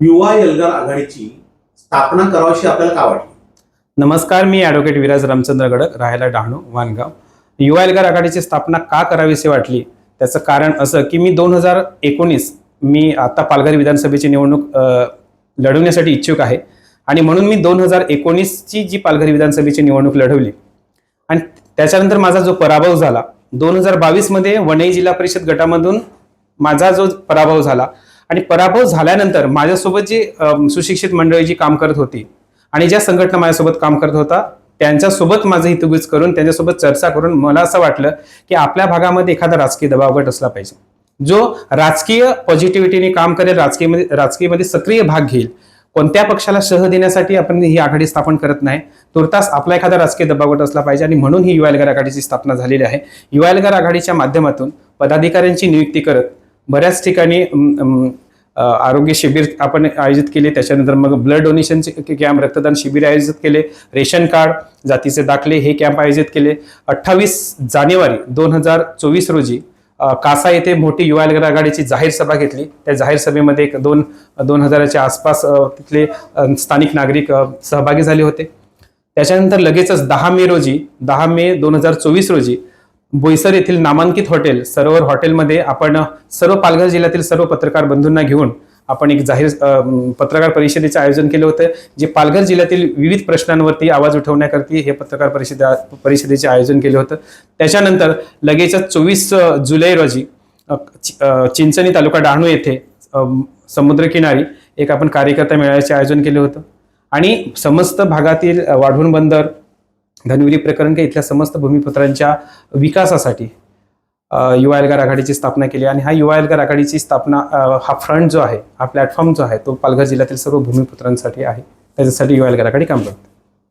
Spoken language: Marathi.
युवा एल्गार आघाडीची स्थापना करावीशी आपल्याला का वाटली? नमस्कार मी ॲडव्होकेट विराज रामचंद्र गडक राहायला डहाणू वानगाव. युवा एल्गार आघाडीची स्थापना का करावीशी वाटली? त्याचं कारण असं की मी दोन हजार एकोणीस मी आता पालघर विधानसभेची निवडणूक लढवण्यासाठी इच्छुक आहे. आणि म्हणून मी दोन हजार एकोणीसची जी पालघर विधानसभेची निवडणूक लढवली. आणि त्याच्यानंतर माझा जो पराभव झाला दोन हजार बावीसमध्ये वनई जिल्हा परिषद गटामधून माझा जो पराभव झाला आणि पराभव झाल्यानंतर माझ्यासोबत जी सुशिक्षित मंडळी जी काम करत होती आणि ज्या संघटना माझ्यासोबत काम करत होता त्यांच्यासोबत माझं हितगुज करून त्यांच्यासोबत चर्चा करून मला असं वाटलं की आपल्या भागामध्ये एखादा राजकीय दबावगट असला पाहिजे. जो राजकीय पॉझिटिव्हिटीने काम करेल राजकीयमध्ये राजकीयमध्ये सक्रिय भाग घेईल. कोणत्या पक्षाला शह देण्यासाठी आपण ही आघाडी स्थापन करत नाही तुर्तास आपला एखादा राजकीय दबावगट असला पाहिजे आणि म्हणून ही युवाएलगर आघाडीची स्थापना झालेली आहे. युवाएलगर आघाडीच्या माध्यमातून पदाधिकाऱ्यांची नियुक्ती करत बऱ्याच ठिकाणी आरोग्य शिबिर आपण आयोजित केले. त्याच्यानंतर मग ब्लड डोनेशनचे कॅम्प रक्तदान शिबिर आयोजित केले. रेशन कार्ड जातीचे दाखले हे कॅम्प आयोजित केले. अठ्ठावीस जानेवारी दोन हजार चोवीस रोजी कासा येथे मोठी युवा एल्गार आघाडीची जाहीर सभा घेतली. त्या जाहीर सभेमध्ये एक दोन दोन हजाराच्या आसपास तिथले स्थानिक नागरिक सहभागी झाले होते. त्याच्यानंतर लगेचच दहा मे रोजी दहा मे दोन हजार चोवीस रोजी बोईसर येथील नामांकित हॉटेल सरोवर हॉटेलमध्ये आपण सर्व पालघर जिल्ह्यातील सर्व पत्रकार बंधूंना घेऊन आपण एक जाहीर पत्रकार परिषदेचे आयोजन केलं होतं जे पालघर जिल्ह्यातील विविध प्रश्नांवरती आवाज उठवण्याकरती हे पत्रकार परिषदे परिषदेचे आयोजन केले होतं. त्याच्यानंतर लगेचच चोवीस जुलै रोजी चिंचणी तालुका डहाणू येथे समुद्रकिनारी एक आपण कार्यकर्ता मेळाव्याचे आयोजन केले होतं. आणि समस्त भागातील वाढवण बंदर धनविरी प्रकरण का इथल्या समस्त भूमिपुत्रांच्या विकासासाठी युवा एल्गार आघाडीची स्थापना केली आणि हा युवा एल्गार आघाडीची स्थापना हा फ्रंट जो आहे हा प्लॅटफॉर्म जो आहे तो पालघर जिल्ह्यातील सर्व भूमिपुत्रांसाठी आहे. त्याच्यासाठी युवा एल्गार आघाडी काम करते.